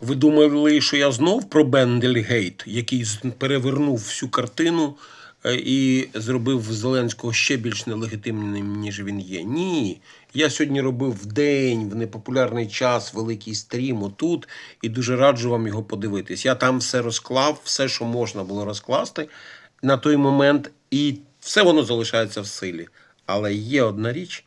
Ви думали, що я знов про Бендельгейт, який перевернув всю картину е, і зробив Зеленського ще більш нелегітимним, ніж він є. Ні. Я сьогодні робив в день, в непопулярний час, великий стрім отут, і дуже раджу вам його подивитись. Я там все розклав, все, що можна було розкласти на той момент, і все воно залишається в силі. Але є одна річ,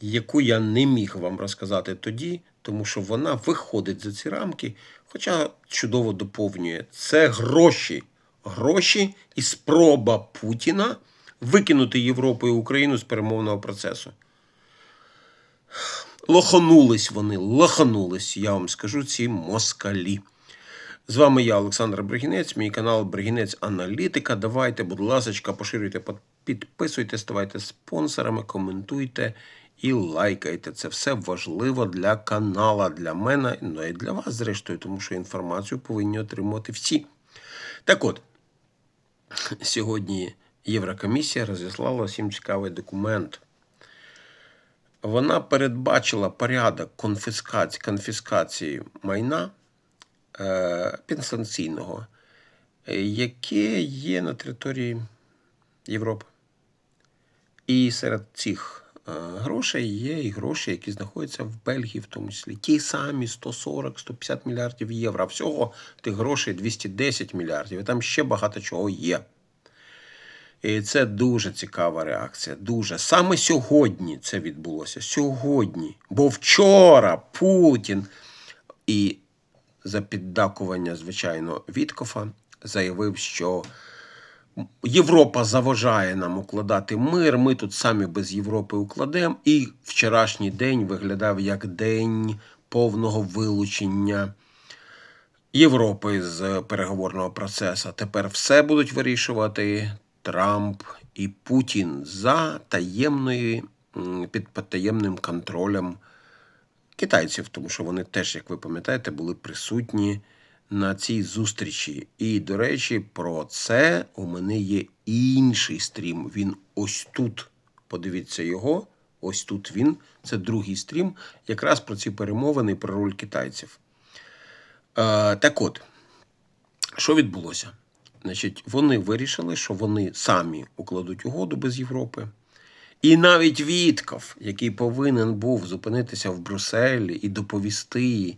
яку я не міг вам розказати тоді, тому що вона виходить за ці рамки, хоча чудово доповнює. Це гроші. Гроші і спроба Путіна викинути Європу і Україну з перемовного процесу. Лоханулись вони, лоханулись, я вам скажу, ці москалі. З вами я, Олександр Бригінець, мій канал Бригінець Аналітика. Давайте, будь ласка, поширюйте, підписуйте, ставайте спонсорами, коментуйте і лайкайте. Це все важливо для канала, для мене, ну і для вас, зрештою, тому що інформацію повинні отримувати всі. Так от, сьогодні Єврокомісія розіслала всім цікавий документ. Вона передбачила порядок конфіскації, конфіскації майна е, підстанційного, е, яке є на території Європи. І серед цих грошей є і гроші, які знаходяться в Бельгії, в тому числі. Ті самі 140-150 мільярдів євро. А всього тих грошей 210 мільярдів. І там ще багато чого є. І це дуже цікава реакція. Дуже. Саме сьогодні це відбулося. Сьогодні. Бо вчора Путін і за піддакування, звичайно, Віткофа заявив, що Європа заважає нам укладати мир. Ми тут самі без Європи укладемо. І вчорашній день виглядав як день повного вилучення Європи з переговорного процесу. Тепер все будуть вирішувати Трамп і Путін за таємною під таємним контролем китайців, тому що вони теж, як ви пам'ятаєте, були присутні на цій зустрічі. І, до речі, про це у мене є інший стрім. Він ось тут. Подивіться його. Ось тут він. Це другий стрім, якраз про ці перемовини про роль китайців. Е, так от, що відбулося? Значить, вони вирішили, що вони самі укладуть угоду без Європи. І навіть Вітков, який повинен був зупинитися в Брюсселі і доповісти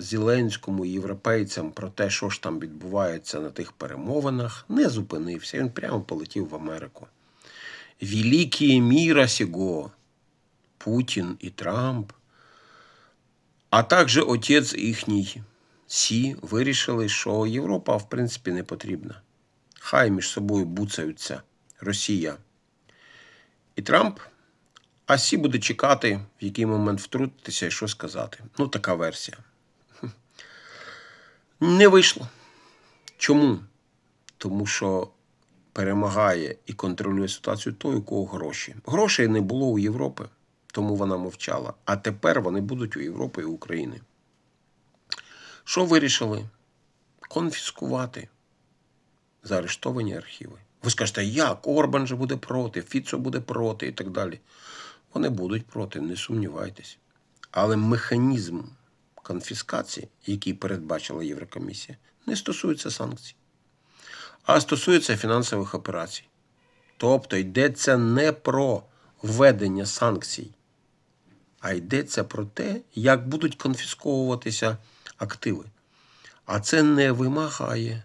Зеленському і європейцям про те, що ж там відбувається на тих перемовинах, не зупинився. Він прямо полетів в Америку. Великі міра сього, Путін і Трамп, а також отець їхній Сі вирішили, що Європа, в принципі, не потрібна. Хай між собою буцаються Росія і Трамп, а Сі буде чекати, в який момент втрутитися і що сказати. Ну, така версія. Не вийшло. Чому? Тому що перемагає і контролює ситуацію той, у кого гроші. Грошей не було у Європи, тому вона мовчала. А тепер вони будуть у Європи і України. Що вирішили? Конфіскувати заарештовані архіви. Ви скажете, як? Орбан же буде проти, Фіцо буде проти і так далі. Вони будуть проти, не сумнівайтесь. Але механізм конфіскації, який передбачила Єврокомісія, не стосується санкцій, а стосується фінансових операцій. Тобто йдеться не про введення санкцій, а йдеться про те, як будуть конфісковуватися активи. А це не вимагає,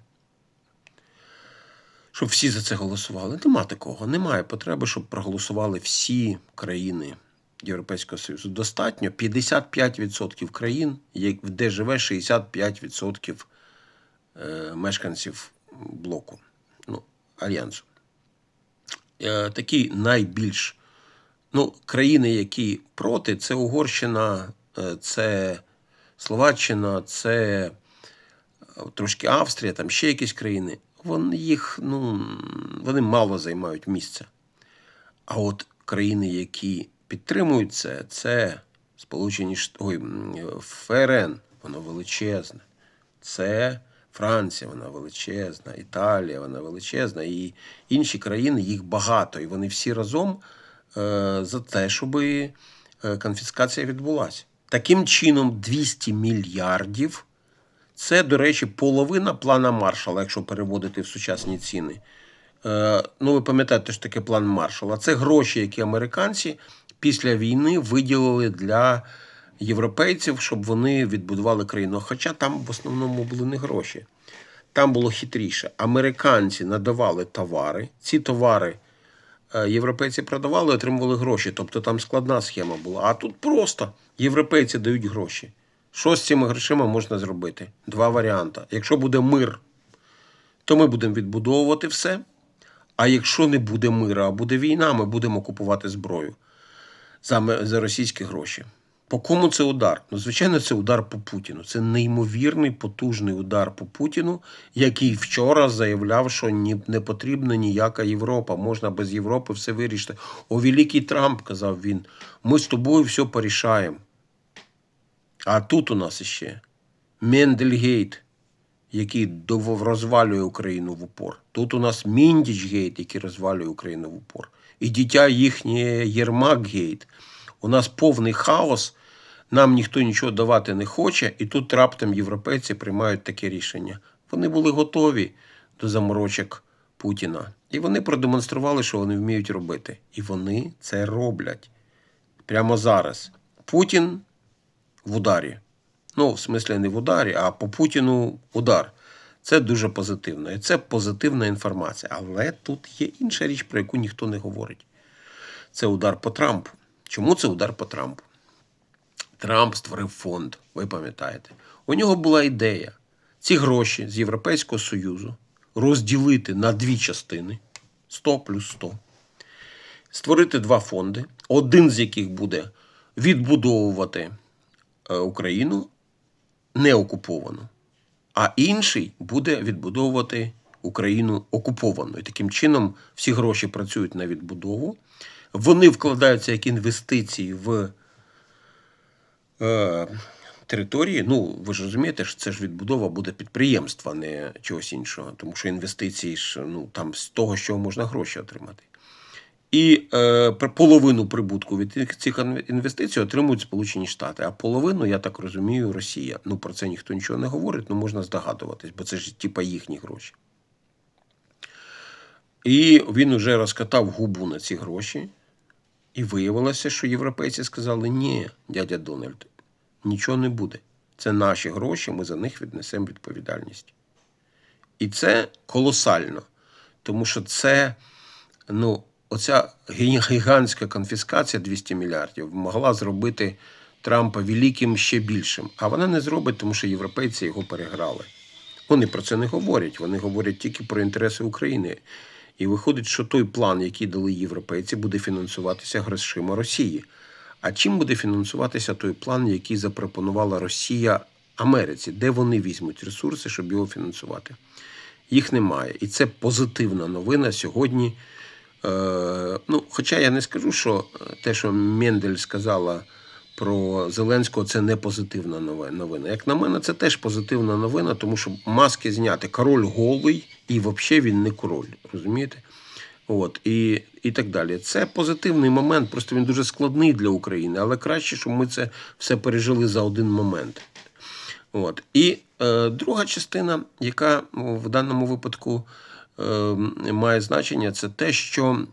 щоб всі за це голосували. Нема такого. Немає потреби, щоб проголосували всі країни Європейського Союзу. Достатньо 55% країн, де живе 65% е, мешканців блоку, ну, альянсу. Е, Такі найбільш ну, країни, які проти, це Угорщина, е, це Словаччина, це трошки Австрія, там ще якісь країни. Вони їх, ну, вони мало займають місця. А от країни, які підтримують це, це Сполучені Шт... Ой, ФРН, воно величезне. Це Франція, вона величезна, Італія, вона величезна, і інші країни їх багато. І вони всі разом е, за те, щоб е, конфіскація відбулася. Таким чином, 200 мільярдів Це, до речі, половина плана Маршала, якщо переводити в сучасні ціни. Е, ну, ви пам'ятаєте, що таке план Маршала. Це гроші, які американці після війни виділили для європейців, щоб вони відбудували країну. Хоча там в основному були не гроші. Там було хитріше. Американці надавали товари. Ці товари е, європейці продавали, отримували гроші. Тобто там складна схема була. А тут просто європейці дають гроші. Що з цими грошима можна зробити? Два варіанти. Якщо буде мир, то ми будемо відбудовувати все. А якщо не буде мира, а буде війна, ми будемо купувати зброю за, за російські гроші. По кому це удар? Ну, звичайно, це удар по Путіну. Це неймовірний потужний удар по Путіну, який вчора заявляв, що не потрібна ніяка Європа. Можна без Європи все вирішити. О, великий Трамп, казав він, ми з тобою все порішаємо. А тут у нас іще Мендельгейт, який розвалює Україну в упор. Тут у нас Міндічгейт, який розвалює Україну в упор. І дитя їхнє Єрмакгейт. У нас повний хаос, нам ніхто нічого давати не хоче, і тут раптом європейці приймають таке рішення. Вони були готові до заморочок Путіна. І вони продемонстрували, що вони вміють робити. І вони це роблять прямо зараз. Путін в ударі. Ну, в смислі, не в ударі, а по Путіну удар. Це дуже позитивно. І це позитивна інформація. Але тут є інша річ, про яку ніхто не говорить. Це удар по Трампу. Чому це удар по Трампу? Трамп створив фонд, ви пам'ятаєте. У нього була ідея ці гроші з Європейського Союзу розділити на дві частини 100 плюс 100. Створити два фонди, один з яких буде відбудовувати е, Україну не окуповану, а інший буде відбудовувати Україну окуповану. І таким чином всі гроші працюють на відбудову. Вони вкладаються як інвестиції в е, території. Ну, ви ж розумієте, що це ж відбудова буде підприємства, а не чогось іншого. Тому що інвестиції ж ну, там з того, що можна гроші отримати. І е, половину прибутку від цих- інвестицій отримують Сполучені Штати, а половину, я так розумію, Росія. Ну про це ніхто нічого не говорить, ну можна здогадуватись, бо це ж типа їхні гроші. І він уже розкатав губу на ці гроші, і виявилося, що європейці сказали: ні, дядя Дональд, нічого не буде. Це наші гроші, ми за них віднесемо відповідальність. І це колосально, тому що це, ну, оця гігантська конфіскація 200 мільярдів могла зробити Трампа великим ще більшим. А вона не зробить, тому що європейці його переграли. Вони про це не говорять. Вони говорять тільки про інтереси України. І виходить, що той план, який дали європейці, буде фінансуватися грошима Росії. А чим буде фінансуватися той план, який запропонувала Росія Америці? Де вони візьмуть ресурси, щоб його фінансувати? Їх немає. І це позитивна новина сьогодні. Е, ну, хоча я не скажу, що те, що Мендель сказала про Зеленського, це не позитивна новина. Як на мене, це теж позитивна новина, тому що маски зняти. Король голий, і взагалі він не король. Розумієте? От, і, і так далі. Це позитивний момент, просто він дуже складний для України, але краще, щоб ми це все пережили за один момент. От. І е, друга частина, яка в даному випадку має значення, це те, що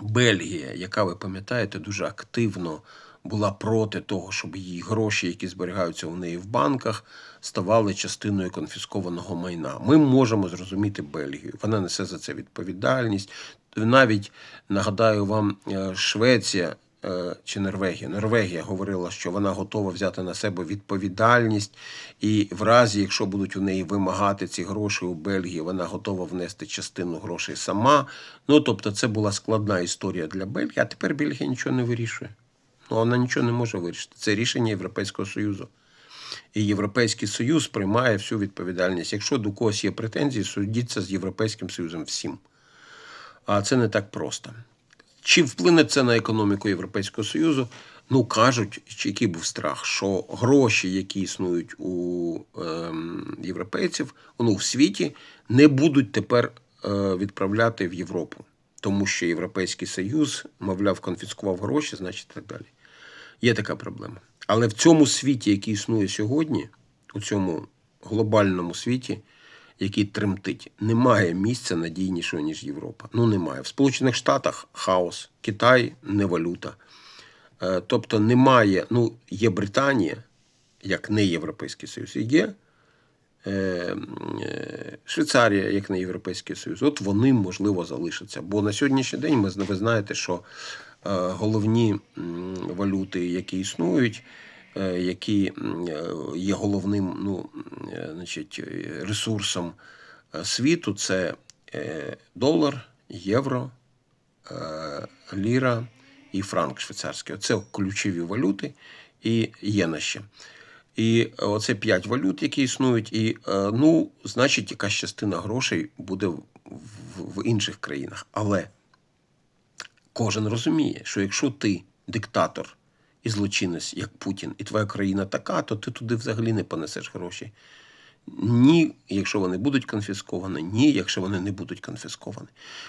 Бельгія, яка ви пам'ятаєте, дуже активно була проти того, щоб її гроші, які зберігаються у неї в банках, ставали частиною конфіскованого майна. Ми можемо зрозуміти Бельгію. Вона несе за це відповідальність. Навіть нагадаю вам, е, Швеція чи Норвегія. Норвегія говорила, що вона готова взяти на себе відповідальність, і в разі, якщо будуть у неї вимагати ці гроші у Бельгії, вона готова внести частину грошей сама. Ну тобто, це була складна історія для Бельгії, а тепер Бельгія нічого не вирішує. Ну, вона нічого не може вирішити. Це рішення Європейського Союзу. І Європейський Союз приймає всю відповідальність. Якщо до когось є претензії, судіться з Європейським Союзом всім. А це не так просто. Чи вплине це на економіку Європейського Союзу? Ну, кажуть, чи який був страх, що гроші, які існують у ем, європейців, ну, в світі, не будуть тепер е, відправляти в Європу. Тому що Європейський Союз, мовляв, конфіскував гроші, значить так далі. Є така проблема. Але в цьому світі, який існує сьогодні, у цьому глобальному світі, який тремтить, немає місця надійнішого, ніж Європа. Ну, немає. В Сполучених Штатах хаос, Китай не валюта. Е, Тобто немає, ну, є Британія, як не Європейський Союз, і є е, е, Швейцарія, як не Європейський Союз. От вони, можливо, залишаться. Бо на сьогоднішній день ми, ви знаєте, що головні валюти, які існують, які е, є головним ну, е, значить, е, ресурсом е, світу, це е, долар, євро, е, ліра і франк швейцарський. Оце ключові валюти і єна ще. І оце п'ять валют, які існують, і е, ну, значить, якась частина грошей буде в, в, в інших країнах. Але кожен розуміє, що якщо ти диктатор і злочинець, як Путін, і твоя країна така, то ти туди взагалі не понесеш гроші. Ні, якщо вони будуть конфісковані, ні, якщо вони не будуть конфісковані.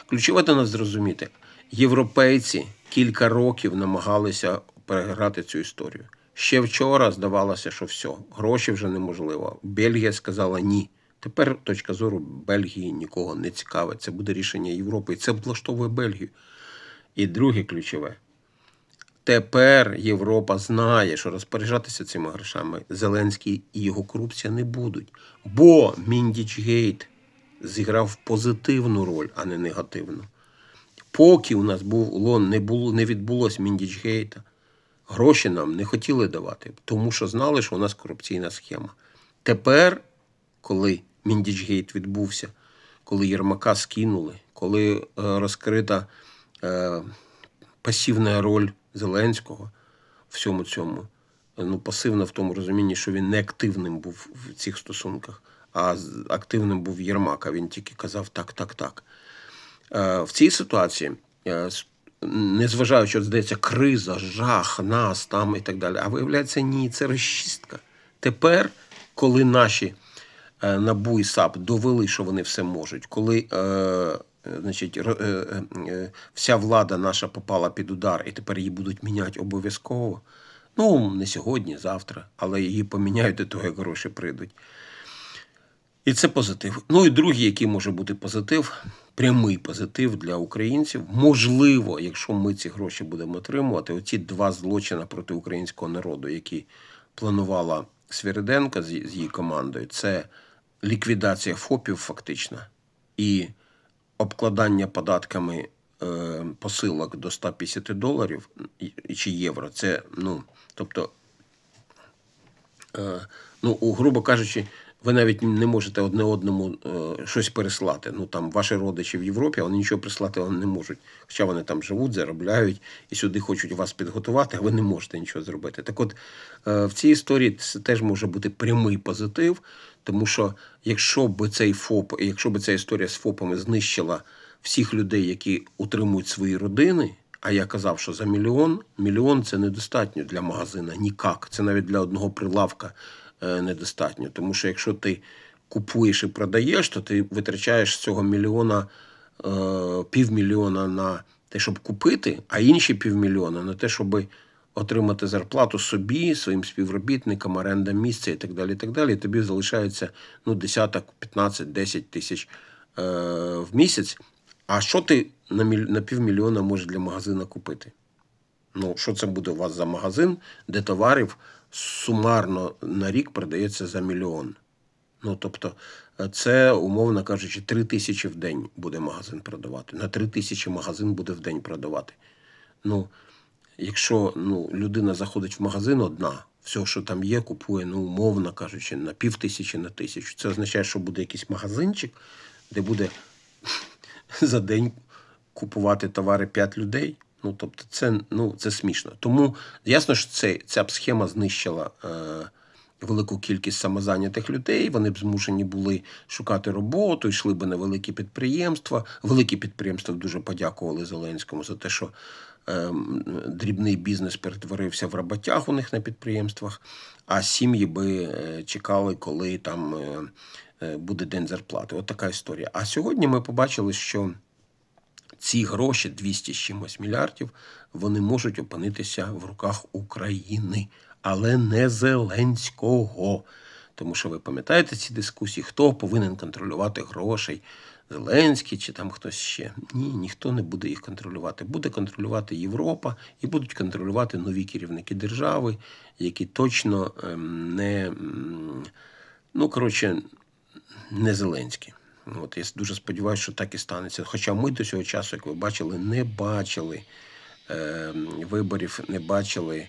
Ключове до нас зрозуміти, європейці кілька років намагалися переграти цю історію. Ще вчора здавалося, що все, гроші вже неможливо. Бельгія сказала ні. Тепер точка зору Бельгії нікого не цікавить. Це буде рішення Європи, і це влаштовує Бельгію. І друге ключове. Тепер Європа знає, що розпоряджатися цими грошами Зеленський і його корупція не будуть. Бо Міндічгейт зіграв позитивну роль, а не негативну. Поки у нас було, не, було, не відбулось Міндічгейта, гроші нам не хотіли давати, тому що знали, що у нас корупційна схема. Тепер, коли Міндічгейт відбувся, коли Єрмака скинули, коли е, розкрита е, пасивна роль Зеленського всьому цьому, ну, пасивна в тому розумінні, що він не активним був в цих стосунках, а активним був Єрмак, а він тільки казав так, так, так. Е, В цій ситуації, е, незважаючи, здається, криза, жах, нас там і так далі, а виявляється, ні, це розчистка. Тепер, коли наші е, НАБУ і САП довели, що вони все можуть, коли е, е, значить, ро- е, е, е, вся влада наша попала під удар, і тепер її будуть міняти обов'язково. Ну, не сьогодні, завтра, але її поміняють до того, як гроші прийдуть. І це позитив. Ну і другий, який може бути позитив, прямий позитив для українців. Можливо, якщо ми ці гроші будемо отримувати, оці два злочини проти українського народу, які планувала Свіриденка з з її командою, це ліквідація ФОПів, фактично, і обкладання податками е, посилок до 150 доларів чи євро. Це, ну, тобто, е, ну, грубо кажучи, ви навіть не можете одне одному е, щось переслати. Ну там ваші родичі в Європі, вони нічого прислати вам не можуть. Хоча вони там живуть, заробляють і сюди хочуть вас підготувати, а ви не можете нічого зробити. Так от е, в цій історії це теж може бути прямий позитив, тому що якщо б цей ФОП, якщо б ця історія з ФОПами знищила всіх людей, які утримують свої родини. А я казав, що за мільйон мільйон це недостатньо для магазина. Нікак. Це навіть для одного прилавка недостатньо. Тому що якщо ти купуєш і продаєш, то ти витрачаєш з цього мільйона е, півмільйона на те, щоб купити, а інші півмільйона на те, щоб отримати зарплату собі, своїм співробітникам, оренда місця і так далі. І так далі. І тобі залишається ну, десяток, 15, 10 тисяч е, в місяць. А що ти на, на півмільйона можеш для магазина купити? Ну, що це буде у вас за магазин, де товарів сумарно на рік продається за мільйон? Ну, тобто, е, це, умовно кажучи, 3 тисячі в день буде магазин продавати. На 3 тисячі магазин буде в день продавати. Ну, якщо ну, людина заходить в магазин одна, все, що там є, купує, ну, умовно кажучи, на пів тисячі на тисячу. Це означає, що буде якийсь магазинчик, де буде за день купувати товари 5 людей. Ну, тобто, це, ну, це смішно. Тому ясно, що це, ця б схема знищила е, велику кількість самозайнятих людей. Вони б змушені були шукати роботу, йшли б на великі підприємства. Великі підприємства дуже подякували Зеленському за те, що е, дрібний бізнес перетворився в роботяг у них на підприємствах, а сім'ї би е, чекали, коли там е, е, буде день зарплати. От така історія. А сьогодні ми побачили, що ці гроші, 200 з чимось мільярдів, вони можуть опинитися в руках України, але не Зеленського. Тому що ви пам'ятаєте ці дискусії, хто повинен контролювати грошей, Зеленський чи там хтось ще. Ні, ніхто не буде їх контролювати. Буде контролювати Європа і будуть контролювати нові керівники держави, які точно ем, не, ну, коротше, не Зеленські. От я дуже сподіваюся, що так і станеться. Хоча ми до цього часу, як ви бачили, не бачили е, виборів, не бачили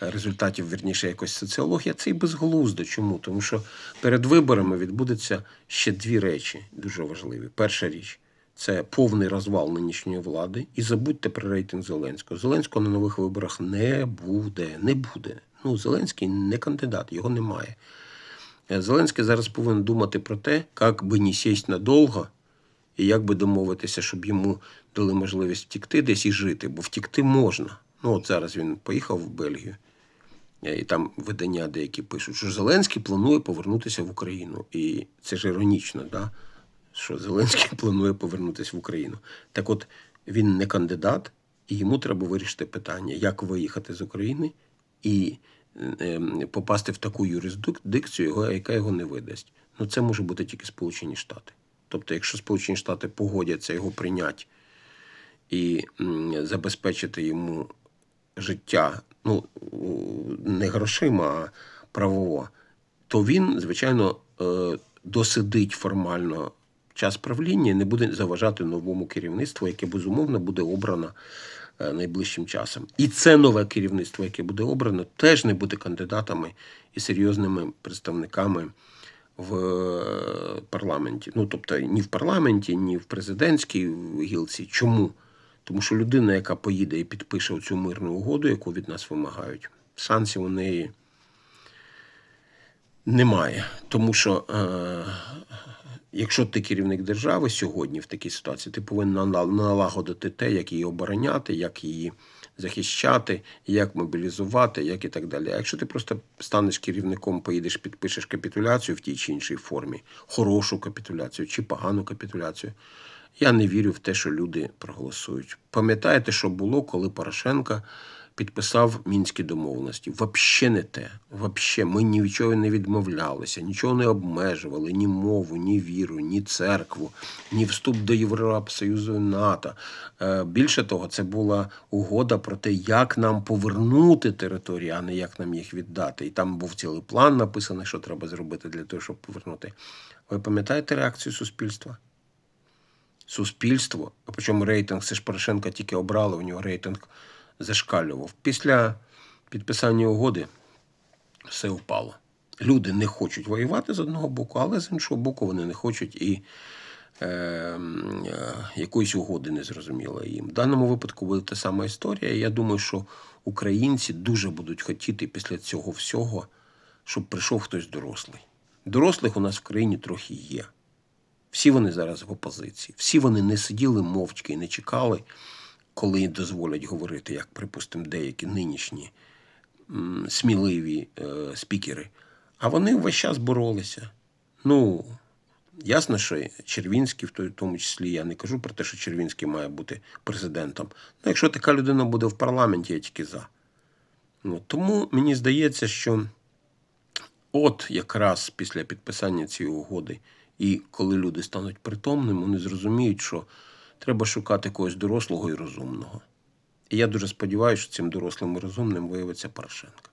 результатів, вірніше, якось соціологія. Це і безглуздо. Чому? Тому що перед виборами відбудеться ще дві речі дуже важливі. Перша річ це повний розвал нинішньої влади. І забудьте про рейтинг Зеленського. Зеленського на нових виборах не буде. Не буде. Ну, Зеленський не кандидат, його немає. Е, Зеленський зараз повинен думати про те, як би не сість надовго, і як би домовитися, щоб йому дали можливість втікти десь і жити, бо втікти можна. Ну, от зараз він поїхав в Бельгію, е, і там видання деякі пишуть, що Зеленський планує повернутися в Україну. І це ж іронічно, да? що Зеленський планує повернутися в Україну. Так от він не кандидат, і йому треба вирішити питання, як виїхати з України і попасти в таку юрисдикцію, яка його не видасть. Ну, це може бути тільки Сполучені Штати. Тобто, якщо Сполучені Штати погодяться його прийняти і забезпечити йому життя, ну не грошима, а правово, то він, звичайно, е, досидить формально час правління і не буде заважати новому керівництву, яке безумовно буде обрано найближчим часом. І це нове керівництво, яке буде обрано, теж не буде кандидатами і серйозними представниками в е, парламенті. Ну, тобто, ні в парламенті, ні в президентській гілці. Чому? Тому що людина, яка поїде і підпише цю мирну угоду, яку від нас вимагають, шансів у неї немає. Тому що е, якщо ти керівник держави сьогодні в такій ситуації, ти повинен налагодити те, як її обороняти, як її захищати, як мобілізувати, як і так далі. А якщо ти просто станеш керівником, поїдеш, підпишеш капітуляцію в тій чи іншій формі, хорошу капітуляцію чи погану капітуляцію, я не вірю в те, що люди проголосують. Пам'ятаєте, що було, коли Порошенко підписав мінські домовленості? Вообще не те. Вообще, ми ні від чого не відмовлялися, нічого не обмежували, ні мову, ні віру, ні церкву, ні вступ до Європосоюзу і НАТО. Е, Більше того, це була угода про те, як нам повернути території, а не як нам їх віддати. І там був цілий план написаний, що треба зробити для того, щоб повернути. Ви пам'ятаєте реакцію суспільства? суспільство, а причому рейтинг, це ж Порошенка тільки обрали, у нього рейтинг зашкалював. Після підписання угоди все впало. Люди не хочуть воювати з одного боку, але з іншого боку вони не хочуть і е, е, якоїсь угоди не зрозуміло їм. В даному випадку буде та сама історія. Я думаю, що українці дуже будуть хотіти після цього всього, щоб прийшов хтось дорослий. Дорослих у нас в країні трохи є. Всі вони зараз в опозиції. Всі вони не сиділи мовчки і не чекали, коли дозволять говорити, як, припустимо, деякі нинішні сміливі е, спікери. А вони весь час боролися. Ну, ясно, що Червінський, в тому числі, я не кажу про те, що Червінський має бути президентом. Ну, якщо така людина буде в парламенті, я тільки за. Ну, тому мені здається, що от якраз після підписання цієї угоди, і коли люди стануть притомними, вони зрозуміють, що треба шукати когось дорослого і розумного. І я дуже сподіваюся, що цим дорослим і розумним виявиться Порошенко.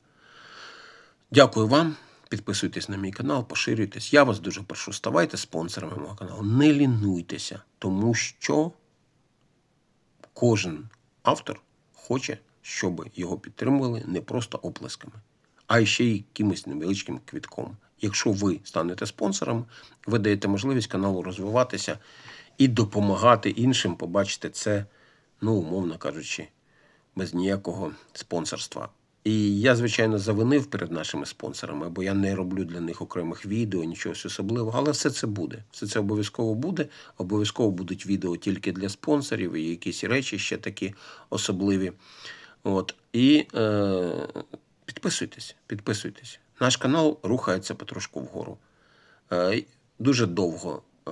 Дякую вам. Підписуйтесь на мій канал, поширюйтесь. Я вас дуже прошу, ставайте спонсорами мого каналу. Не лінуйтеся, тому що кожен автор хоче, щоб його підтримували не просто оплесками, а ще й якимось невеличким квітком. Якщо ви станете спонсором, ви даєте можливість каналу розвиватися і допомагати іншим побачити це, ну, умовно кажучи, без ніякого спонсорства. І я, звичайно, завинив перед нашими спонсорами, бо я не роблю для них окремих відео, нічого особливого, але все це буде. Все це обов'язково буде. Обов'язково будуть відео тільки для спонсорів і якісь речі ще такі особливі. От. І е, підписуйтесь, підписуйтесь. Наш канал рухається потрошку вгору. Е, дуже довго. Е,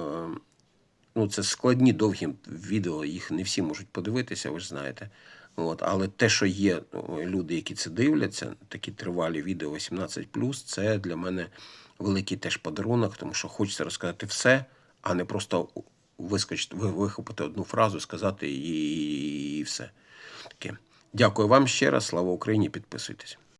ну, це складні довгі відео, їх не всі можуть подивитися, ви ж знаєте. От, але те, що є люди, які це дивляться, такі тривалі відео 18+, це для мене великий теж подарунок, тому що хочеться розказати все, а не просто вискочити, вихопити одну фразу, сказати і, і все. Таке. Дякую вам ще раз. Слава Україні! Підписуйтесь.